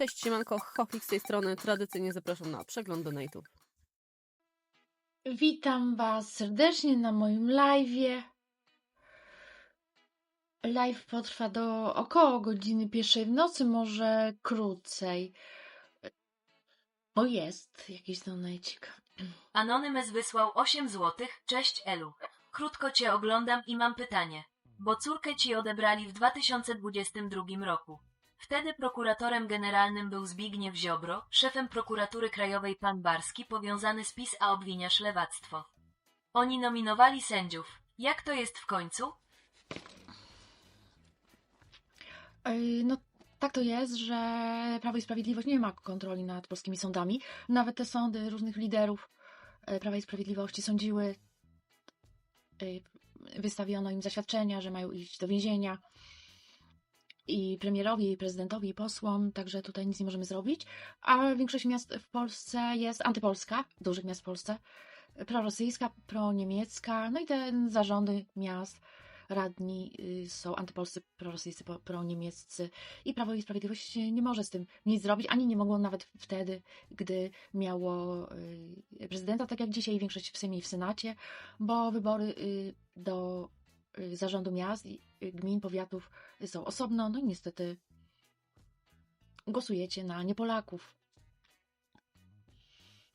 Cześć, siemanko, Chofik z tej strony. Tradycyjnie zapraszam na przegląd donate'ów. Witam Was serdecznie na moim live'ie. Live potrwa do około godziny pierwszej w nocy, może krócej. O, jest jakiś donajcik. Anonymous wysłał 8 złotych. Cześć Elu. Krótko cię oglądam i mam pytanie. Bo córkę ci odebrali w 2022 roku. Wtedy prokuratorem generalnym był Zbigniew Ziobro, szefem prokuratury krajowej pan Barski powiązany z PiS, a obwiniasz lewactwo. Oni nominowali sędziów. Jak to jest w końcu? No, tak to jest, że Prawo i Sprawiedliwość nie ma kontroli nad polskimi sądami. Nawet te sądy różnych liderów e, Prawa i Sprawiedliwości sądziły, e, wystawiono im zaświadczenia, że mają iść do więzienia. I premierowi, i prezydentowi, i posłom, także tutaj nic nie możemy zrobić. A większość miast w Polsce jest antypolska, dużych miast w Polsce, prorosyjska, proniemiecka, no i te zarządy miast, radni y, są antypolscy, prorosyjscy, proniemieccy i Prawo i Sprawiedliwość nie może z tym nic zrobić, ani nie mogło nawet wtedy, gdy miało y, prezydenta, tak jak dzisiaj większość w Sejmie i w Senacie, bo wybory y, do zarządu miast, i, y, gmin, powiatów są osobno, no i niestety głosujecie na niepolaków.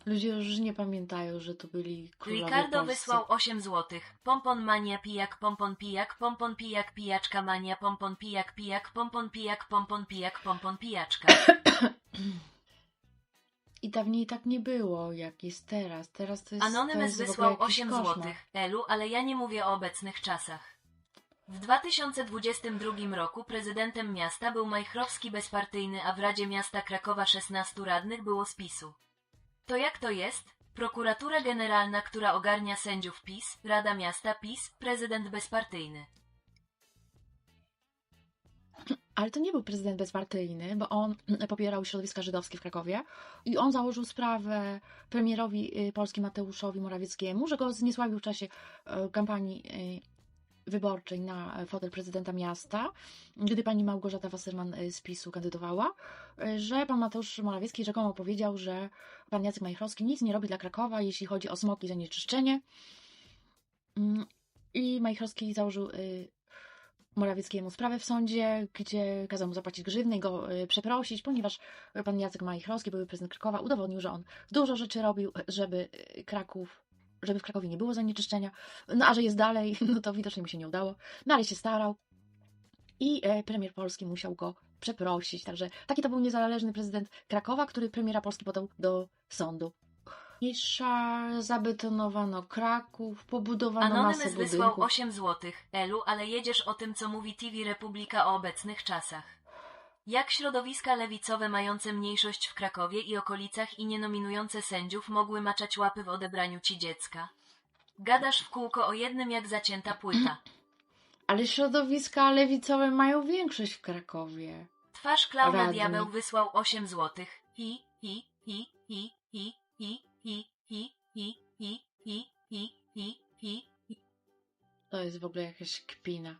Ludzie już nie pamiętają, że to byli królowie Ricardo polscy. wysłał 8 złotych. Pompon mania pijak, pompon pijak, pompon pijak, pijaczka mania, pompon pijak, pijak, pompon pijak, pompon pijak, pompon pijaczka. I dawniej tak nie było, jak jest teraz. Teraz to jest. to Anonymous jest wysłał jakiś 8 koszmar. złotych. Elu, ale ja nie mówię o obecnych czasach. W 2022 roku prezydentem miasta był Majchrowski bezpartyjny, a w Radzie Miasta Krakowa 16 radnych było z PiSu. To jak to jest? Prokuratura Generalna, która ogarnia sędziów PiS, Rada Miasta PiS, prezydent bezpartyjny. Ale to nie był prezydent bezpartyjny, bo on popierał środowiska żydowskie w Krakowie i on założył sprawę premierowi y, polskim Mateuszowi Morawieckiemu, że go zniesławił w czasie e, kampanii y, wyborczej na fotel prezydenta miasta, gdy pani Małgorzata Wasserman y, z PiSu kandydowała, y, że pan Mateusz Morawiecki rzekomo powiedział, że pan Jacek Majchrowski nic nie robi dla Krakowa, jeśli chodzi o smog i zanieczyszczenie. Mm, I Majchrowski założył y, Morawieckiemu sprawę w sądzie, gdzie kazał mu zapłacić grzywny i go y, przeprosić, ponieważ pan Jacek Majchrowski, były prezydent Krakowa, udowodnił, że on dużo rzeczy robił, żeby y, Kraków, żeby w Krakowie nie było zanieczyszczenia, no a że jest dalej, no to widocznie mu się nie udało, no ale się starał. I e, premier Polski musiał go przeprosić, także taki to był niezależny prezydent Krakowa, który premiera Polski podał do sądu. Mniejsza zabetonowano Kraków, pobudowano masę Anonymous wysłał budynków. 8 złotych. Elu, ale jedziesz o tym, co mówi TV Republika o obecnych czasach. Jak środowiska lewicowe mające mniejszość w Krakowie i okolicach i nie nominujące sędziów mogły maczać łapy w odebraniu ci dziecka? Gadasz w kółko o jednym jak zacięta płyta. Ale środowiska lewicowe mają większość w Krakowie. Twarz klauna diabeł wysłał 8 złotych. I, i, i, i, i, i, to jest w ogóle jakaś kpina.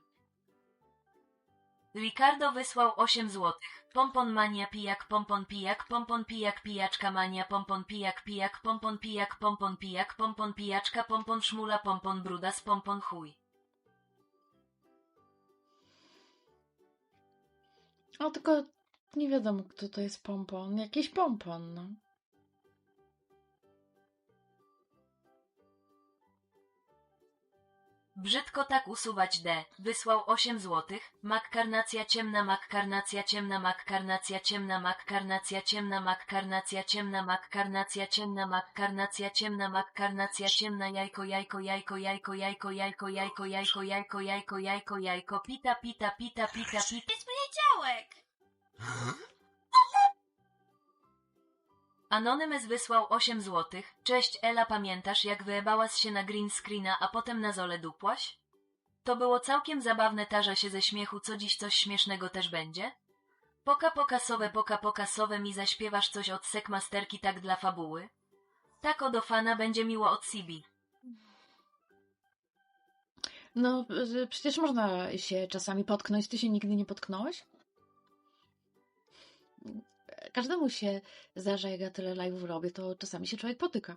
Ricardo wysłał 8 złotych. Pompon mania pijak, pompon pijak, pompon pijak, pijaczka mania, pompon pijak, pijak, pompon pijak, pompon pijak, pompon pijaczka, pompon szmula, pompon brudas, pompon chuj. O, tylko nie wiadomo, kto to jest pompon. Jakiś pompon, no. Brzydko tak usuwać D. Wysłał 8 złotych. Makkarnacja ciemna, makkarnacja ciemna, makkarnacja ciemna, makkarnacja ciemna, makkarnacja ciemna, makkarnacja ciemna, makkarnacja ciemna, makkarnacja ciemna, jajko, jajko, jajko, jajko, jajko, jajko, jajko, jajko, jajko, jajko, jajko, jajko, pita, pita, pita, pita, pita. Jest poniedziałek! Anonymous wysłał 8 złotych. Cześć Ela, pamiętasz jak wyjebałaś się na green screena, a potem na zole dupłaś? To było całkiem zabawne, tarza się ze śmiechu, co dziś coś śmiesznego też będzie? Poka pokasowe, poka pokasowe mi zaśpiewasz coś od sekmasterki tak dla fabuły? Tak do fana będzie miło od Sibi. No, y, przecież można się czasami potknąć. Ty się nigdy nie potknąłeś? Każdemu się zdarza, jak ja tyle live'ów robię, to czasami się człowiek potyka.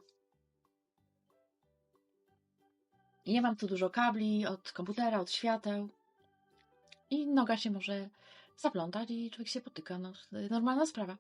Nie mam tu dużo kabli od komputera, od świateł. I noga się może zaplątać i człowiek się potyka. No, normalna sprawa.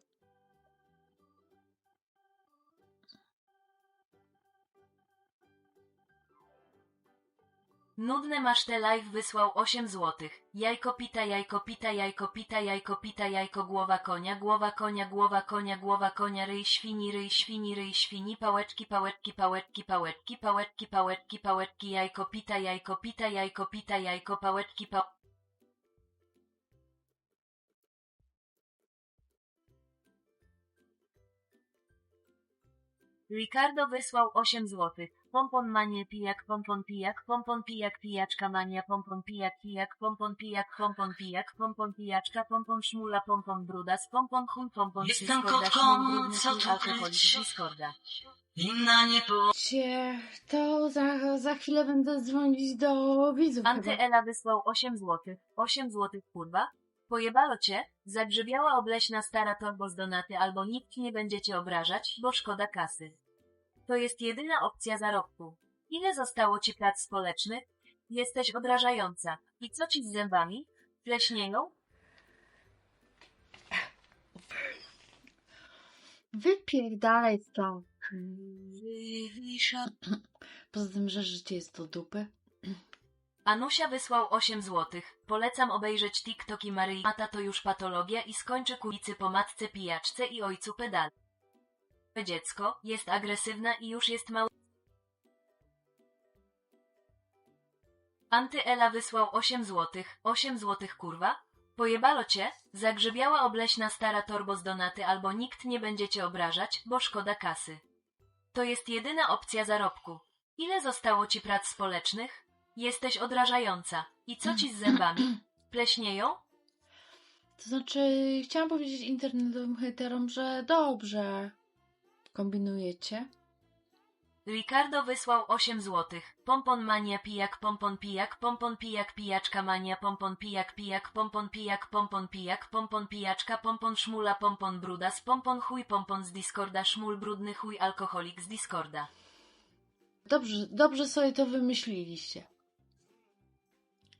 Nudne masz te live wysłał 8 złotych. Jajko pita, jajko pita, jajko pita, jajko pita, jajko głowa konia, głowa konia, głowa konia, głowa konia, ryj świni, ryj świni, ryj świni, pałeczki, pałeczki, pałeczki, pałeczki, pałeczki, pałeczki, pałeczki, jajko pita, jajko pita, jajko pita, jajko pałeczki, pa... Ricardo wysłał 8 złotych. Pompon manie pijak, pompon pijak, pompon pijak, pijaczka mania, pompon pijak, pijak, pompon pijak, pompon pijak, pompon pijaczka, pompon szmula, pompon brudas, pompon chuj, pompon Jestem kotką, co tu? Discorda. Inna nie po... Cie, to za, za chwilę będę dzwonić do widzów. Antyela wysłał 8 złotych. 8 złotych kurwa? Pojebalo cię? Zagrzebiała obleśna stara torbo z donaty albo nikt nie będzie cię obrażać, bo szkoda kasy. To jest jedyna opcja zarobku. Ile zostało ci prac społecznych? Jesteś odrażająca. I co ci z zębami? Pleśnieją? Wypierdalaj stąd. Poza tym, że życie jest do dupy. Anusia wysłał 8 złotych. Polecam obejrzeć TikToki Maryi Mata to już patologia i skończy kulicy po matce pijaczce i ojcu pedal. Dziecko jest agresywna i już jest mały. Antyela wysłał 8 złotych. 8 złotych kurwa? Pojebalo cię? Zagrzebiała obleśna stara torbo z donaty albo nikt nie będzie cię obrażać, bo szkoda kasy. To jest jedyna opcja zarobku. Ile zostało ci prac społecznych? Jesteś odrażająca. I co ci z zębami? Pleśnieją? To znaczy, chciałam powiedzieć internetowym hejterom, że dobrze kombinujecie. Ricardo wysłał 8 złotych. Pompon mania pijak, pompon pijak, pompon pijak, pijaczka mania, pompon pijak, pijak, pompon pijak, pompon pijak, pompon pijaczka, pompon szmula, pompon brudas, pompon chuj, pompon z Discorda, szmul brudny chuj, alkoholik z Discorda. Dobrze, dobrze sobie to wymyśliliście.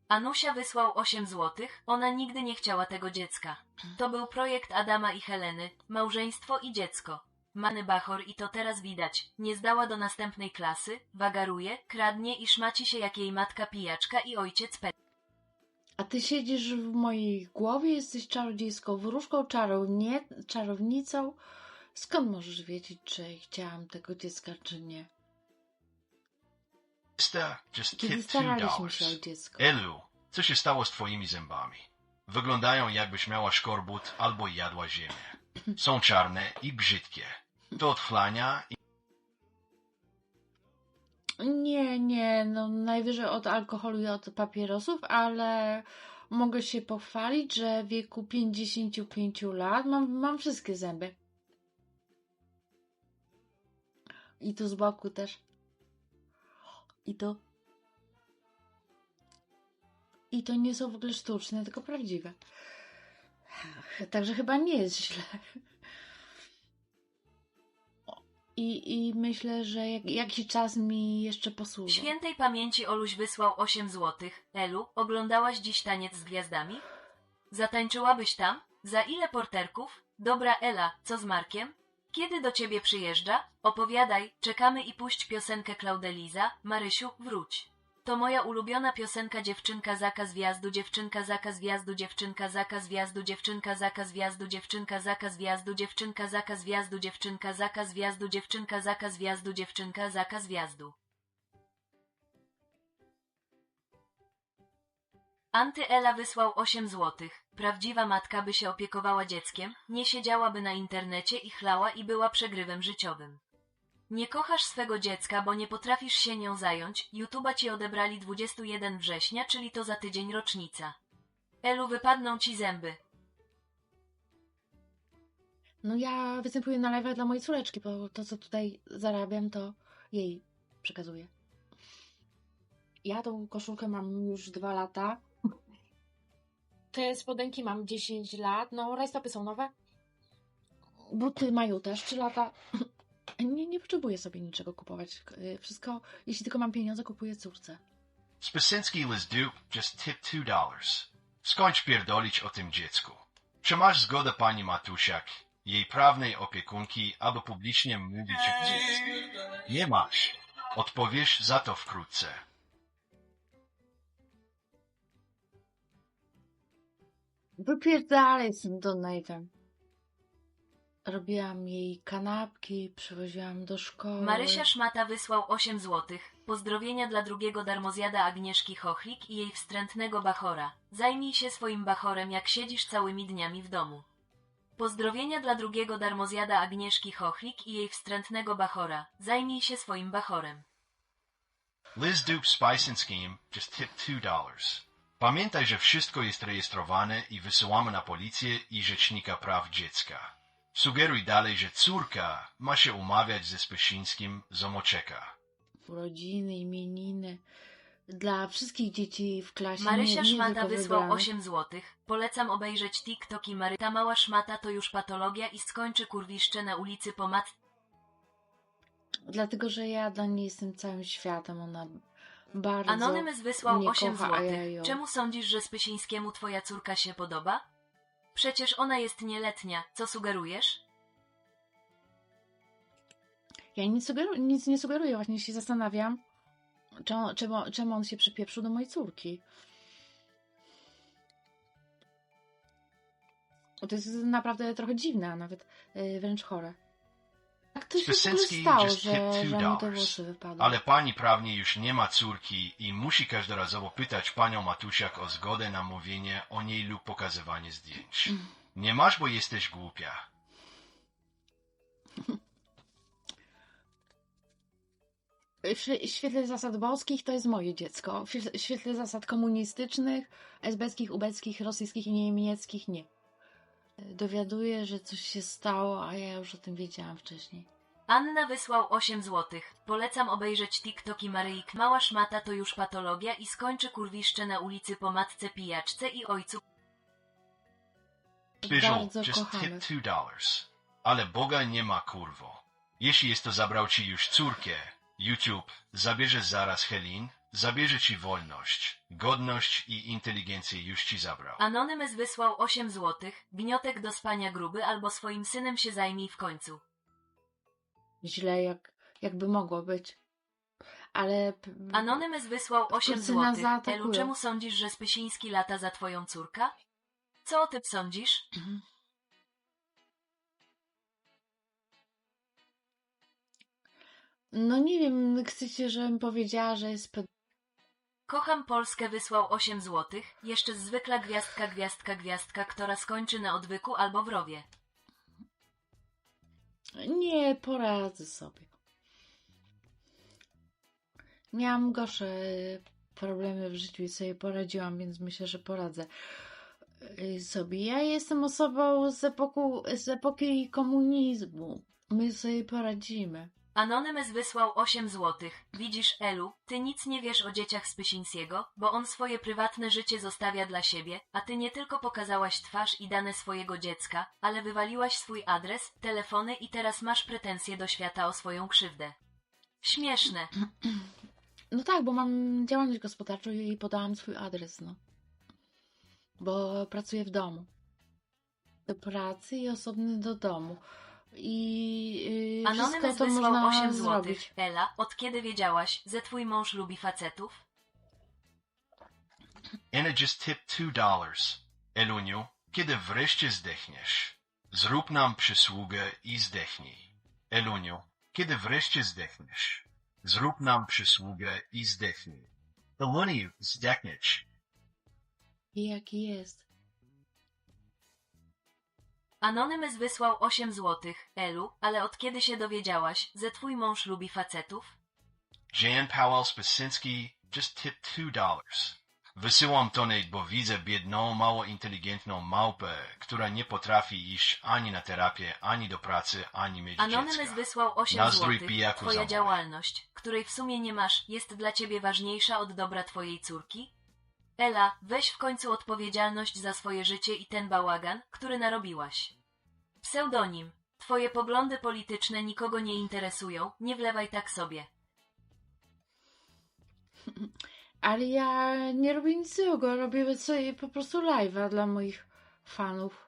Anusia wysłał 8 złotych, ona nigdy nie chciała tego dziecka. To był projekt Adama i Heleny, małżeństwo i dziecko. Many Bachor i to teraz widać, nie zdała do następnej klasy, wagaruje, kradnie i szmaci się jak jej matka pijaczka i ojciec pe... A ty siedzisz w mojej głowie, jesteś czarodziejską wróżką, czarownie, czarownicą. Skąd możesz wiedzieć, czy chciałam tego dziecka, czy nie? Kiedy staraliśmy się o dziecko. Elu, co się stało z twoimi zębami? Wyglądają jakbyś miała szkorbut albo jadła ziemię. Są czarne i brzydkie. To od i Nie, nie, no najwyżej od alkoholu i od papierosów, ale mogę się pochwalić, że w wieku 55 lat mam, mam wszystkie zęby. I tu z boku też. I to. I to nie są w ogóle sztuczne, tylko prawdziwe. Także chyba nie jest źle. I, i myślę, że jak, jakiś czas mi jeszcze posłuży. Świętej pamięci Oluś wysłał 8 złotych. Elu, oglądałaś dziś taniec z gwiazdami? Zatańczyłabyś tam? Za ile porterków? Dobra Ela, co z Markiem? Kiedy do ciebie przyjeżdża? Opowiadaj, czekamy i puść piosenkę Klaudeliza. Marysiu, wróć. To moja ulubiona piosenka dziewczynka zakaz wjazdu, dziewczynka zakaz wjazdu, dziewczynka zakaz wjazdu, dziewczynka zakaz wjazdu, dziewczynka zakaz wjazdu, dziewczynka zakaz wjazdu, dziewczynka zakaz wjazdu, dziewczynka zakaz wjazdu, dziewczynka zakaz wjazdu. Antyela wysłał 8 złotych. Prawdziwa matka by się opiekowała dzieckiem, nie siedziałaby na internecie i chlała i była przegrywem życiowym. Nie kochasz swego dziecka, bo nie potrafisz się nią zająć. YouTube'a ci odebrali 21 września, czyli to za tydzień rocznica. Elu, wypadną ci zęby. No ja występuję na live dla mojej córeczki, bo to, co tutaj zarabiam, to jej przekazuję. Ja tą koszulkę mam już dwa lata. Te spodenki mam 10 lat. No, rajstopy są nowe. Buty mają też 3 lata. Nie, nie potrzebuję sobie niczego kupować. Y, Wszystko, jeśli tylko mam pieniądze, kupuję córce. Spysyncki was dupe, just tip two dollars. Skończ pierdolić o tym dziecku. Czy masz zgodę pani Matusiak, jej prawnej opiekunki, aby publicznie mówić o dziecku? Nie masz. Odpowiesz za to wkrótce. Wypierdalaj z tym donatem. Robiłam jej kanapki, przywoziłam do szkoły. Marysia Szmata wysłał 8 złotych. Pozdrowienia dla drugiego darmozjada Agnieszki Chochlik i jej wstrętnego bachora. Zajmij się swoim bachorem, jak siedzisz całymi dniami w domu. Pozdrowienia dla drugiego darmozjada Agnieszki Chochlik i jej wstrętnego bachora. Zajmij się swoim bachorem. Liz Dupe Spice and Scheme, just tip two dollars. Pamiętaj, że wszystko jest rejestrowane i wysyłamy na policję i Rzecznika Praw Dziecka. Sugeruj dalej, że córka ma się umawiać ze Spysińskim z Omoczeka. Urodziny, imieniny. Dla wszystkich dzieci w klasie. Marysia nie, nie Szmata wysłał wybranych. 8 złotych. Polecam obejrzeć TikTok i Mary. Ta mała szmata to już patologia i skończy kurwiszcze na ulicy po mat... Dlatego, że ja dla niej jestem całym światem. Ona bardzo. Anonymous wysłał mnie 8 kocha, a ja złotych. ją. Czemu sądzisz, że Spysińskiemu twoja córka się podoba? Przecież ona jest nieletnia. Co sugerujesz? Ja nic, sugeru... nic nie sugeruję, właśnie się zastanawiam, czemu, czemu, czemu on się przypieprzył do mojej córki. To jest naprawdę trochę dziwne, a nawet yy, wręcz chore. To się w ogóle stało, że, że mu te włosy wypadły? Ale pani prawnie już nie ma córki i musi każdorazowo pytać panią Matusiak o zgodę na mówienie o niej lub pokazywanie zdjęć. Nie masz, bo jesteś głupia. W świe- w świetle zasad boskich to jest moje dziecko. W świetle zasad komunistycznych, esbeckich, ubeckich, rosyjskich i niemieckich nie. Dowiaduję, że coś się stało, a ja już o tym wiedziałam wcześniej. Anna wysłał 8 złotych. Polecam obejrzeć TikTok i Maryjk. Mała szmata to już patologia i skończy kurwiszcze na ulicy po matce pijaczce i ojcu. Bardzo just kochamy. tip two dollars. Ale Boga nie ma, kurwo. Jeśli jest to zabrał ci już córkę, YouTube zabierze zaraz Helin, zabierze ci wolność, godność i inteligencję już ci zabrał. Anonymous wysłał 8 złotych. Gniotek do spania gruby albo swoim synem się zajmij w końcu. Źle, jak, jakby mogło być. Ale. Anonymous wysłał 8 Wkrótce nas złotych. zaatakują. Elu, czemu sądzisz, że Spysiński lata za twoją córka? Co o tym sądzisz? No nie wiem, chcecie, żebym powiedziała, że jest. ped- Kocham Polskę wysłał 8 złotych. Jeszcze zwykła gwiazdka, gwiazdka, gwiazdka, która skończy na odwyku albo w rowie. Nie, poradzę sobie. Miałam gorsze problemy w życiu i sobie poradziłam, więc myślę, że poradzę y, sobie. Ja jestem osobą z, epoku, z epoki komunizmu. My sobie poradzimy. Anonymous wysłał 8 złotych. Widzisz, Elu, ty nic nie wiesz o dzieciach Spysińskiego, bo on swoje prywatne życie zostawia dla siebie, a ty nie tylko pokazałaś twarz i dane swojego dziecka, ale wywaliłaś swój adres, telefony i teraz masz pretensje do świata o swoją krzywdę. Śmieszne. No tak, bo mam działalność gospodarczą i podałam swój adres, no. Bo pracuję w domu. Do pracy i osobny do domu. I yy, wszystko Anonymous to można 8 złotych. zrobić. Ela, od kiedy wiedziałaś, że twój mąż lubi facetów? Anna just tip two dollars. Eluniu, kiedy wreszcie zdechniesz? Zrób nam przysługę i zdechnij. Eluniu, kiedy wreszcie zdechniesz? Zrób nam przysługę i zdechnij. Eluniu, zdechniesz. I jaki jest. Anonymous wysłał 8 złotych. Elu, ale od kiedy się dowiedziałaś, że twój mąż lubi facetów? Jan Powell Spasinski just tip two dollars. Wysyłam donate, bo widzę biedną, mało inteligentną małpę, która nie potrafi iść ani na terapię, ani do pracy, ani mieć Anonymous dziecka. wysłał 8 Nazdrój złotych. pijaku Twoja działalność, której w sumie nie masz, jest dla ciebie ważniejsza od dobra twojej córki? Ela, weź w końcu odpowiedzialność za swoje życie i ten bałagan, który narobiłaś. Pseudonim. twoje poglądy polityczne nikogo nie interesują, nie wlewaj tak sobie. Ale ja nie robię nic złego, robię sobie po prostu live'a dla moich fanów.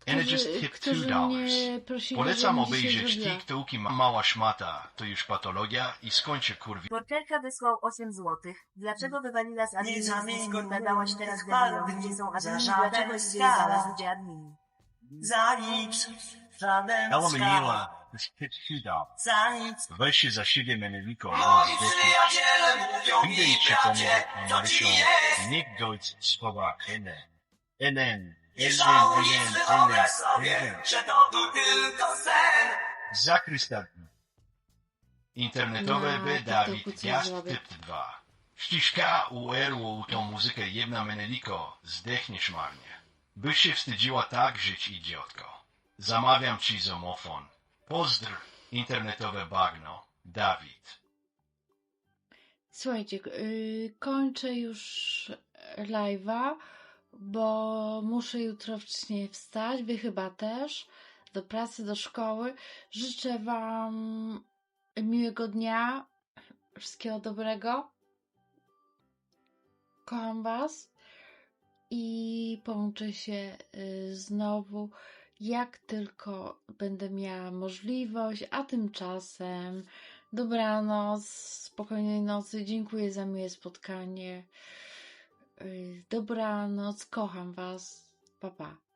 Którzy- tip którzy $2. mnie prosili, Polecam żebym dzisiaj obejrzeć zrobiła. TikToki ma mała szmata, to już patologia i skończę kurwi. Porterka wysłał 8 złotych. Dlaczego wywalila z adminu z zamienił Discorda dałaś teraz debilom, gdzie są admini? Dlaczego idzie skala. zaraz gdzie admini? Za nic, żaden skala. Jest tip $2. Za nic. Weź się za siebie Meneliko, Moi przyjaciele mówią Idę mi, i ci bracie, to ci jest. Niech dojść słowa NN. NN. Nie NN, żałuj, NN, wyobraź sobie, że to był tylko sen. Za Chrysta. Internetowe Na by TikToku Dawid co Gwiazd zrobię? typ 2. Ściśka uerło tą muzykę jedna Meneliko, zdechniesz marnie. Byś się wstydziła tak żyć, idiotko. Zamawiam ci zomofon. Pozdr, internetowe bagno. Dawid. Słuchajcie, yy, kończę już live'a, bo muszę jutro wcześniej wstać, wy chyba też, do pracy, do szkoły. Życzę wam miłego dnia, wszystkiego dobrego. Kocham was i połączę się y, znowu, jak tylko będę miała możliwość, a tymczasem Dobranoc, spokojnej nocy. Dziękuję za miłe spotkanie. Yy, Dobranoc, kocham Was. Pa, pa.